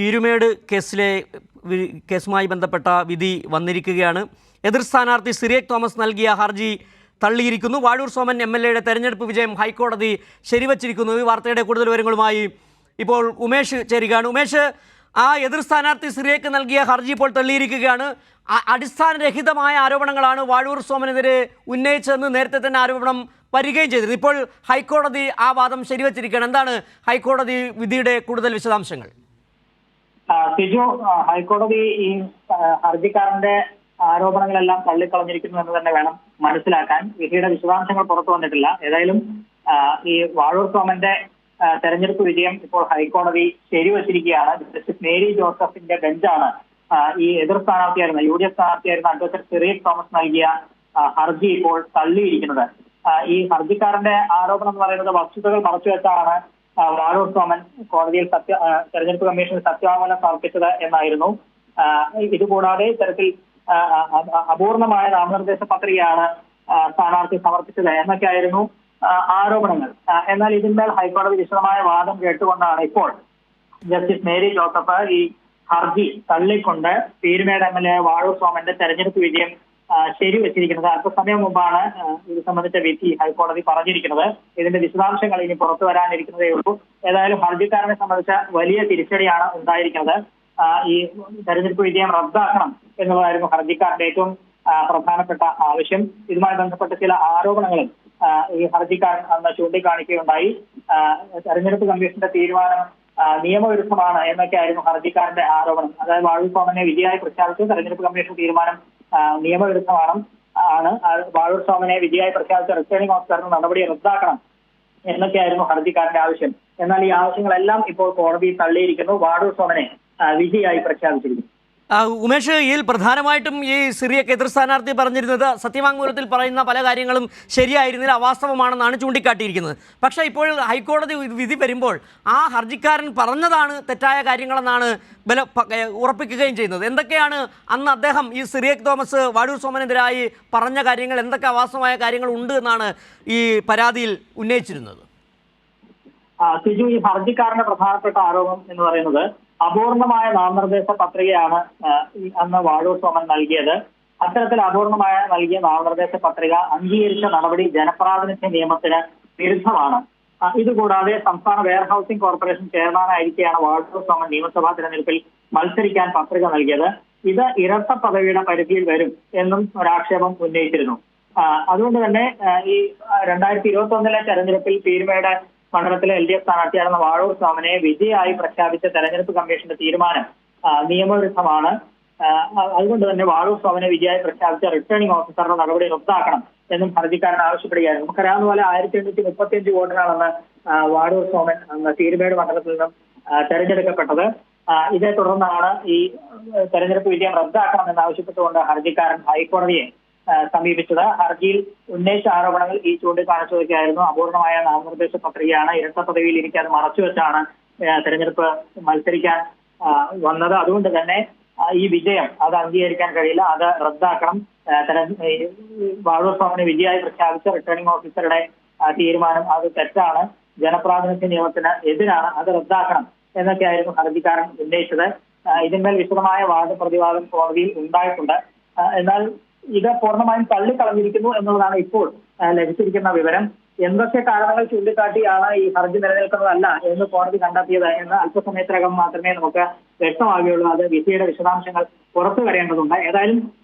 പീരുമേട് കേസിലെ കേസുമായി ബന്ധപ്പെട്ട വിധി വന്നിരിക്കുകയാണ്. എതിർ സ്ഥാനാർത്ഥി സിറിയക് തോമസ് നൽകിയ ഹർജി തള്ളിയിരിക്കുന്നു. വാഴൂർ സോമൻ എം എൽ എയുടെ തെരഞ്ഞെടുപ്പ് വിജയം ഹൈക്കോടതി ശരിവച്ചിരിക്കുന്നു. ഈ വാർത്തയുടെ കൂടുതൽ വിവരങ്ങളുമായി ഇപ്പോൾ ഉമേഷ് ചേരുകയാണ്. ഉമേഷ് ആ എതിർ സ്ഥാനാർത്ഥി സിറിയക്ക് നൽകിയ ഹർജി ഇപ്പോൾ തള്ളിയിരിക്കുകയാണ്. അടിസ്ഥാനരഹിതമായ ആരോപണങ്ങളാണ് വാഴൂർ സോമനെതിരെ ഉന്നയിച്ചതെന്ന് നേരത്തെ തന്നെ ആരോപണം വരികയും ചെയ്തിരുന്നു. ഇപ്പോൾ ഹൈക്കോടതി ആ വാദം ശരിവച്ചിരിക്കുകയാണ്. എന്താണ് ഹൈക്കോടതി വിധിയുടെ കൂടുതൽ വിശദാംശങ്ങൾ? സിജു ഹൈക്കോടതി ഈ ഹർജിക്കാരന്റെ ആരോപണങ്ങളെല്ലാം തള്ളിക്കളഞ്ഞിരിക്കുന്നു എന്ന് തന്നെ വേണം മനസ്സിലാക്കാൻ. വിധിയുടെ വിശദാംശങ്ങൾ പുറത്തു വന്നിട്ടില്ല. ഏതായാലും ഈ വാഴൂർ സോമന്റെ തെരഞ്ഞെടുപ്പ് വിജയം ഇപ്പോൾ ഹൈക്കോടതി ശരിവച്ചിരിക്കുകയാണ്. ജസ്റ്റിസ് മേരി ജോസഫിന്റെ ബെഞ്ചാണ് ഈ എതിർ സ്ഥാനാർത്ഥിയായിരുന്ന യു ഡി എഫ് സ്ഥാനാർത്ഥിയായിരുന്ന അഡ്വക്കേറ്റ് സിറീഫ് തോമസ് നൽകിയ ഹർജി ഇപ്പോൾ തള്ളിയിരിക്കുന്നത്. ഈ ഹർജിക്കാരന്റെ ആരോപണം എന്ന് പറയുന്നത് വസ്തുതകൾ മറച്ചുവെച്ചാണ് വാഴൂർ സോമൻ കോടതിയിൽ സത്യ തെരഞ്ഞെടുപ്പ് കമ്മീഷൻ സത്യവാങ്മൂലം സമർപ്പിച്ചത് എന്നായിരുന്നു. ഇതുകൂടാതെ ഇത്തരത്തിൽ അപൂർണമായ നാമനിർദ്ദേശ പത്രികയാണ് സ്ഥാനാർത്ഥി സമർപ്പിച്ചത് എന്നൊക്കെയായിരുന്നു ആരോപണങ്ങൾ. എന്നാൽ ഇതിന്മേൽ ഹൈക്കോടതി വിശദമായ വാദം കേട്ടുകൊണ്ടാണ് ഇപ്പോൾ ജസ്റ്റിസ് മേരി ജോസഫ് ഈ ഹർജി തള്ളിക്കൊണ്ട് Peermade M L A Vazhoor സോമന്റെ തെരഞ്ഞെടുപ്പ് വിജയം ശരിവെച്ചിരിക്കുന്നത് അല്പസമയം മുമ്പാണ് ഇത് സംബന്ധിച്ച വിധി ഹൈക്കോടതി പറഞ്ഞിരിക്കുന്നത്. ഇതിന്റെ വിശദാംശങ്ങൾ ഇനി പുറത്തു വരാനിരിക്കുന്നതേ ഉള്ളൂ. ഏതായാലും ഹർജിക്കാരനെ സംബന്ധിച്ച വലിയ തിരിച്ചടിയാണ് ഉണ്ടായിരിക്കുന്നത്. ഈ തെരഞ്ഞെടുപ്പ് വിജയം റദ്ദാക്കണം എന്നുള്ളതായിരുന്നു ഹർജിക്കാരന്റെ ഏറ്റവും പ്രധാനപ്പെട്ട ആവശ്യം. ഇതുമായി ബന്ധപ്പെട്ട ചില ആരോപണങ്ങളും ഈ ഹർജിക്കാരൻ അന്ന് ചൂണ്ടിക്കാണിക്കുകയുണ്ടായി. തെരഞ്ഞെടുപ്പ് കമ്മീഷന്റെ തീരുമാനം നിയമവിരുദ്ധമാണ് എന്നൊക്കെയായിരുന്നു ഹർജിക്കാരന്റെ ആരോപണം. അതായത് സോമനെ വിജയമായി പ്രഖ്യാപിച്ചു. തെരഞ്ഞെടുപ്പ് കമ്മീഷൻ തീരുമാനം നിയമവിരുദ്ധമാണ്. ആണ്. വാഴൂർ സോമനെ വിജയായി പ്രഖ്യാപിച്ച റിട്ടേണിംഗ് ഓഫീസറിന് നടപടി റദ്ദാക്കണം എന്നൊക്കെയായിരുന്നു ഹർജിക്കാരന്റെ ആവശ്യം. എന്നാൽ ഈ ആവശ്യങ്ങളെല്ലാം ഇപ്പോൾ കോടതി തള്ളിയിരിക്കുന്നു. വാഴൂർ സോമനെ വിധിയായി പ്രഖ്യാപിച്ചിരിക്കുന്നു. ഉമേഷ് ഇതിൽ പ്രധാനമായിട്ടും ഈ സിറിയക്ക് എതിർ സ്ഥാനാർത്ഥി പറഞ്ഞിരുന്നത് സത്യവാങ്മൂലത്തിൽ പറയുന്ന പല കാര്യങ്ങളും ശരിയായിരുന്നില്ല അവാസ്തവമാണെന്നാണ് ചൂണ്ടിക്കാട്ടിയിരിക്കുന്നത്. പക്ഷേ ഇപ്പോൾ ഹൈക്കോടതി വിധി വരുമ്പോൾ ആ ഹർജിക്കാരൻ പറഞ്ഞതാണ് തെറ്റായ കാര്യങ്ങളെന്നാണ് ബല ഉറപ്പിക്കുകയും ചെയ്യുന്നത്. എന്തൊക്കെയാണ് അന്ന് അദ്ദേഹം ഈ സിറിയക് തോമസ് വാടൂർ സോമനെതിരായി പറഞ്ഞ കാര്യങ്ങൾ എന്തൊക്കെ അവാസ്തവമായ കാര്യങ്ങൾ ഉണ്ട് എന്നാണ് ഈ പരാതിയിൽ ഉന്നയിച്ചിരുന്നത്? സിജു ഈ ഹർജിക്കാരന്റെ പ്രധാനപ്പെട്ട ആരോപണം എന്ന് പറയുന്നത് അപൂർണമായ നാമനിർദ്ദേശ പത്രികയാണ് അന്ന് വാഴൂർ സോമൻ നൽകിയത്. അത്തരത്തിൽ അപൂർണമായ നൽകിയ നാമനിർദ്ദേശ പത്രിക അംഗീകരിച്ച നടപടി ജനപ്രാതിനിധ്യ നിയമത്തിന് വിരുദ്ധമാണ്. ഇതുകൂടാതെ സംസ്ഥാന വെയർഹൌസിംഗ് കോർപ്പറേഷൻ ചെയർമാനായിരിക്കെയാണ് വാഴൂർ സോമൻ നിയമസഭാ തെരഞ്ഞെടുപ്പിൽ മത്സരിക്കാൻ പത്രിക നൽകിയത്. ഇത് ഇരട്ട പദവിയുടെ പരിധിയിൽ വരും എന്നും ഒരാക്ഷേപം ഉന്നയിച്ചിരുന്നു. അതുകൊണ്ട് തന്നെ ഈ രണ്ടായിരത്തി ഇരുപത്തി ഒന്നിലെ തെരഞ്ഞെടുപ്പിൽ പീരുമേട് മണ്ഡലത്തിലെ എൽ ഡി എഫ് സ്ഥാനാർത്ഥിയായിരുന്ന വാഴൂർ സ്വാമിനെ വിജയമായി പ്രഖ്യാപിച്ച തെരഞ്ഞെടുപ്പ് കമ്മീഷന്റെ തീരുമാനം നിയമവിരുദ്ധമാണ്. അതുകൊണ്ട് തന്നെ വാഴൂർ സ്വാമിനെ വിജയമായി പ്രഖ്യാപിച്ച റിട്ടേണിംഗ് ഓഫീസറുടെ നടപടി റദ്ദാക്കണം എന്നും ഹർജിക്കാരൻ ആവശ്യപ്പെടുകയായിരുന്നു. നമുക്കറിയാവുന്ന പോലെ ആയിരത്തി എണ്ണൂറ്റി മുപ്പത്തി അഞ്ച് വോട്ടിനാണെന്ന് വാഴൂർ സോമൻ പീരുമേട് മണ്ഡലത്തിൽ നിന്നും തെരഞ്ഞെടുക്കപ്പെട്ടത്. ഇതേ തുടർന്നാണ് ഈ തെരഞ്ഞെടുപ്പ് വിജയം റദ്ദാക്കണമെന്ന് ആവശ്യപ്പെട്ടുകൊണ്ട് ഹർജിക്കാരൻ ഹൈക്കോടതിയെ സമീപിച്ചത്. ഹർജിയിൽ ഉന്നയിച്ച ആരോപണങ്ങൾ ഈ ചൂണ്ടിക്കാണിച്ചതൊക്കെയായിരുന്നു. അപൂർണമായ നാമനിർദ്ദേശ പത്രികയാണ്. ഇരട്ട പദവിയിൽ ഇരിക്കാതെ മറച്ചുവെച്ചാണ് തെരഞ്ഞെടുപ്പ് മത്സരിക്കാൻ വന്നത്. അതുകൊണ്ട് തന്നെ ഈ വിജയം അത് അംഗീകരിക്കാൻ കഴിയില്ല. അത് റദ്ദാക്കണം. വാഴൂർ സ്വാമിനെ വിജയമായി പ്രഖ്യാപിച്ച റിട്ടേണിംഗ് ഓഫീസറുടെ തീരുമാനം അത് തെറ്റാണ്. ജനപ്രാതിനിധ്യ നിയമത്തിന് എതിരാണ് അത് റദ്ദാക്കണം എന്നൊക്കെയായിരുന്നു ഹർജിക്കാരൻ ഉന്നയിച്ചത്. ഇതിന്മേൽ വിശദമായ വാദപ്രതിവാദം കോടതിയിൽ ഉണ്ടായിട്ടുണ്ട്. എന്നാൽ ഇത് പൂർണമായും തള്ളിക്കളഞ്ഞിരിക്കുന്നു എന്നുള്ളതാണ് ഇപ്പോൾ ലഭിച്ചിരിക്കുന്ന വിവരം. എന്തൊക്കെ കാരണങ്ങൾ ചൂണ്ടിക്കാട്ടിയാണ് ഈ ഹർജി നിലനിൽക്കുന്നതല്ല എന്ന് കോടതി കണ്ടെത്തിയത് എന്ന് അല്പസമയത്തിനകം മാത്രമേ നമുക്ക് വ്യക്തമാകുകയുള്ളൂ. അത് വിധിയുടെ വിശദാംശങ്ങൾ പുറത്തു വരേണ്ടതുണ്ട്. ഏതായാലും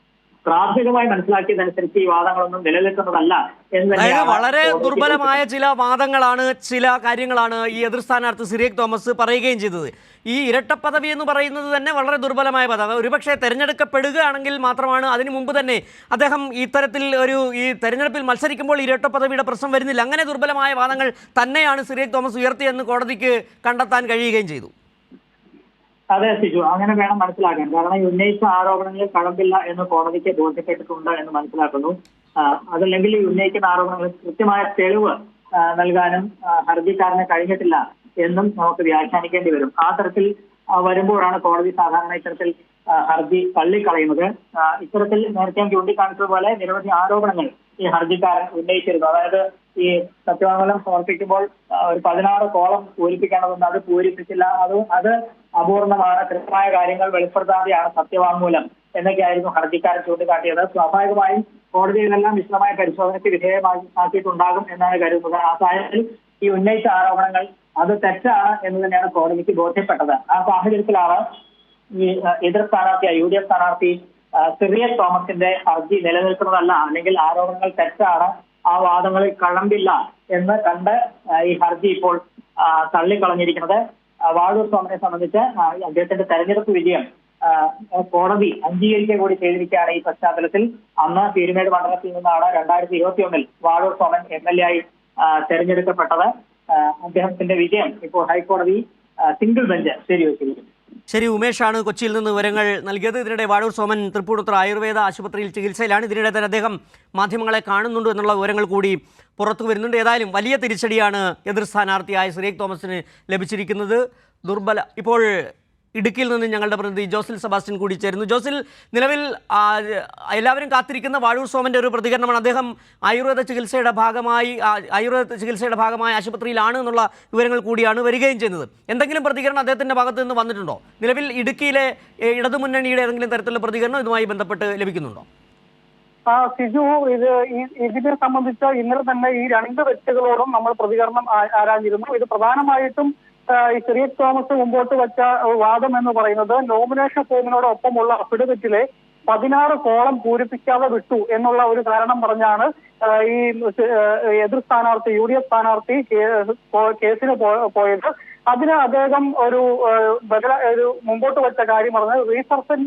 പ്രാഥമികമായി മനസ്സിലാക്കിയതനുസരിച്ച് ഈ വാദങ്ങളൊന്നും നിലനിൽക്കുന്നതല്ല എന്ന് വളരെ ദുർബലമായ ചില വാദങ്ങളാണ് ചില കാര്യങ്ങളാണ് ഈ എതിർ സ്ഥാനാർത്ഥി സിറിയക് തോമസ് പറയുകയും ചെയ്തത്. ഈ ഇരട്ട പദവി എന്ന് പറയുന്നത് തന്നെ വളരെ ദുർബലമായ പദവി ഒരുപക്ഷെ തെരഞ്ഞെടുക്കപ്പെടുകയാണെങ്കിൽ മാത്രമാണ് അതിനു മുമ്പ് തന്നെ അദ്ദേഹം ഇത്തരത്തിൽ ഒരു ഈ തെരഞ്ഞെടുപ്പിൽ മത്സരിക്കുമ്പോൾ ഇരട്ട ഇരട്ടപ്പദവിയുടെ പ്രശ്നം വരുന്നില്ല. അങ്ങനെ ദുർബലമായ വാദങ്ങൾ തന്നെയാണ് സിറിയക് തോമസ് ഉയർത്തിയെന്ന് കോടതിക്ക് കണ്ടെത്താൻ കഴിയുകയും ചെയ്തു. അതെ സിജു. അങ്ങനെ വേണം മനസ്സിലാക്കാൻ. കാരണം ഉന്നയിച്ച ആരോപണങ്ങളിൽ കഴമ്പില്ല എന്ന് കോടതിക്ക് ബോധ്യപ്പെട്ടിട്ടുണ്ട് എന്ന് മനസ്സിലാക്കുന്നു. അതല്ലെങ്കിൽ ഉന്നയിക്കുന്ന ആരോപണങ്ങൾ കൃത്യമായ തെളിവ് നൽകാനും ഹർജിക്കാരന് കഴിഞ്ഞിട്ടില്ല എന്നും നമുക്ക് വ്യാഖ്യാനിക്കേണ്ടി വരും. ആ തരത്തിൽ വരുമ്പോഴാണ് കോടതി സാധാരണ ഇത്തരത്തിൽ ഹർജി തള്ളിക്കളയുന്നത്. ഇത്തരത്തിൽ നേരത്തെ ചൂണ്ടിക്കാണിച്ചതുപോലെ നിരവധി ആരോപണങ്ങൾ ഈ ഹർജിക്കാരൻ ഉന്നയിച്ചിരുന്നു. അതായത് ഈ സത്യവാങ്മൂലം സമർപ്പിക്കുമ്പോൾ ഒരു പതിനാറ് കോളം പൂരിപ്പിക്കേണ്ടതുണ്ട്. അത് പൂരിപ്പിച്ചില്ല. അത് അത് അപൂർണമാണ്. കൃത്യമായ കാര്യങ്ങൾ വെളിപ്പെടുത്താതെയാണ് സത്യവാങ്മൂലം എന്നൊക്കെയായിരുന്നു ഹർജിക്കാരൻ ചൂണ്ടിക്കാട്ടിയത്. സ്വാഭാവികമായും കോടതിയിലെല്ലാം വിശദമായ പരിശോധനയ്ക്ക് വിധേയമാക്കിയിട്ടുണ്ടാകും എന്നാണ് കരുതുന്നത്. ആ സാഹചര്യത്തിൽ ഈ ഉന്നയിച്ച ആരോപണങ്ങൾ അത് തെറ്റാണ് എന്ന് തന്നെയാണ് കോടതിക്ക് ബോധ്യപ്പെട്ടത്. ആ സാഹചര്യത്തിലാണ് ഈ എതിർ സ്ഥാനാർത്ഥിയ യു ഡി എഫ് സ്ഥാനാർത്ഥി അഹ്, തോമസിന്റെ ഹർജി നിലനിൽക്കുന്നതല്ല അല്ലെങ്കിൽ ആരോപണങ്ങൾ തെറ്റാണ് ആ വാദങ്ങളിൽ കഴമ്പില്ല എന്ന് കണ്ട് ഈ ഹർജി ഇപ്പോൾ തള്ളിക്കളഞ്ഞിരിക്കുന്നത്. വാഴൂർ സോമനെ സംബന്ധിച്ച് അദ്ദേഹത്തിന്റെ തെരഞ്ഞെടുപ്പ് വിജയം കോടതി അംഗീകരിക്കുക കൂടി ചെയ്തിരിക്കുകയാണ് ഈ പശ്ചാത്തലത്തിൽ. അന്ന് പീരുമേട് മണ്ഡലത്തിൽ നിന്നാണ് രണ്ടായിരത്തി ഇരുപത്തി ഒന്നിൽ Vazhoor Soman M L A ആയി തെരഞ്ഞെടുക്കപ്പെട്ടത്. അദ്ദേഹത്തിന്റെ വിജയം ഇപ്പോൾ ഹൈക്കോടതി സിംഗിൾ ബെഞ്ച് ശരിവെച്ചിരിക്കുന്നു. ശരി ഉമേഷാണ് കൊച്ചിയിൽ നിന്ന് വിവരങ്ങൾ നൽകിയത്. ഇതിനിടെ വാഴൂർ സോമൻ തൃപ്പൂണിത്തുറ ആയുർവേദ ആശുപത്രിയിൽ ചികിത്സയിലാണ്. ഇതിനിടെ തന്നെ അദ്ദേഹം മാധ്യമങ്ങളെ കാണുന്നുണ്ട് എന്നുള്ള വിവരങ്ങൾ കൂടി പുറത്തു വരുന്നുണ്ട്. ഏതായാലും വലിയ തിരിച്ചടിയാണ് എതിർ സ്ഥാനാർത്ഥിയായ ശ്രീ തോമസിന് ലഭിച്ചിരിക്കുന്നത്. ദുർബല ഇപ്പോൾ ഇടുക്കിയിൽ നിന്ന് ഞങ്ങളുടെ പ്രതിനിധി ജോസിൽ സെബാസ്റ്റ്യൻ കൂടി ചേരുന്നു. ജോസിൽ നിലവിൽ എല്ലാവരും കാത്തിരിക്കുന്ന വാഴൂർ സോമന്റെ ഒരു പ്രതികരണമാണ്. അദ്ദേഹം ആയുർവേദ ചികിത്സയുടെ ഭാഗമായി ആയുർവേദ ചികിത്സയുടെ ഭാഗമായി ആശുപത്രിയിലാണ് എന്നുള്ള വിവരങ്ങൾ കൂടിയാണ് വരികയും ചെയ്യുന്നത്. എന്തെങ്കിലും പ്രതികരണം അദ്ദേഹത്തിന്റെ ഭാഗത്ത് നിന്ന് വന്നിട്ടുണ്ടോ? നിലവിൽ ഇടുക്കിയിലെ ഇടതുമുന്നണിയുടെ ഏതെങ്കിലും തരത്തിലുള്ള പ്രതികരണം ഇതുമായി ബന്ധപ്പെട്ട് ലഭിക്കുന്നുണ്ടോ? ആ സിജു ഇത് ഇതിനെ സംബന്ധിച്ച് ഇന്നലെ തന്നെ ഈ രണ്ട് വ്യക്തികളോടും നമ്മൾ പ്രതികരണം ആരാഞ്ഞിരുന്നു. ഇത് പ്രധാനമായിട്ടും ഈ സിറിയക് തോമസ് മുമ്പോട്ട് വെച്ച വാദം എന്ന് പറയുന്നത് നോമിനേഷൻ ഫോമിനോടൊപ്പമുള്ള അഫിഡവിറ്റിലെ പതിനാറ് കോളം പൂരിപ്പിക്കാതെ വിട്ടു എന്നുള്ള ഒരു കാരണം പറഞ്ഞാണ് ഈ എതിർ സ്ഥാനാർത്ഥി യു ഡി എഫ് സ്ഥാനാർത്ഥി കേസിന് പോയത്. അതിന് അദ്ദേഹം ഒരു ഒരു മുമ്പോട്ട് വെച്ച കാര്യം പറഞ്ഞത് റീസർജൻ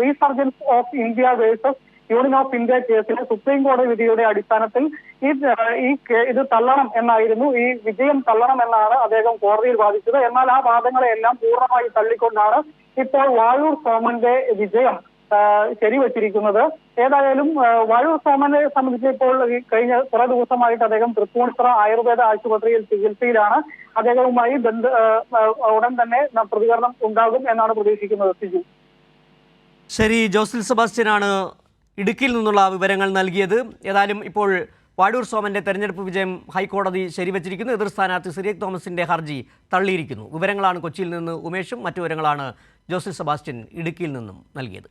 resurgence of India versus Union of India കേസിലെ സുപ്രീം കോടതി വിധിയുടെ അടിസ്ഥാനത്തിൽ ഈ ഈ ഇത് തള്ളണം എന്നായിരുന്നു. ഈ വിജയം തള്ളണം എന്നാണ് അദ്ദേഹം കോടതിയിൽ വാദിച്ചത്. എന്നാൽ ആ വാദങ്ങളെല്ലാം പൂർണമായി തള്ളിക്കൊണ്ടാണ് ഇപ്പോൾ വാഴൂർ സോമന്റെ വിജയം ശരിവച്ചിരിക്കുന്നത്. ഏതായാലും വാഴൂർ സോമനെ സംബന്ധിച്ച് ഇപ്പോൾ കഴിഞ്ഞ കുറെ ദിവസമായിട്ട് അദ്ദേഹം തൃപ്പൂണിത്തറ ആയുർവേദ ആശുപത്രിയിൽ ചികിത്സയിലാണ്. അദ്ദേഹവുമായി ബന്ധ ഉടൻ തന്നെ പ്രതികരണം ഉണ്ടാകും എന്നാണ് പ്രതീക്ഷിക്കുന്നത്. സിജു. ശരി ജോസിൽ സെബാസ്റ്റ്യനാണ് ഇടുക്കിയിൽ നിന്നുള്ള വിവരങ്ങൾ നൽകിയത്. ഏതായാലും ഇപ്പോൾ വാടൂർ സോമന്റെ തെരഞ്ഞെടുപ്പ് വിജയം ഹൈക്കോടതി ശരിവച്ചിരിക്കുന്നു. എതിർ സ്ഥാനാർത്ഥി സിറിയക് തോമസിന്റെ ഹർജി തള്ളിയിരിക്കുന്നു. വിവരങ്ങളാണ് കൊച്ചിയിൽ നിന്ന് ഉമേഷും മറ്റു വിവരങ്ങളാണ് ജോസിൽ സെബാസ്റ്റ്യൻ ഇടുക്കിയിൽ നിന്നും നൽകിയത്.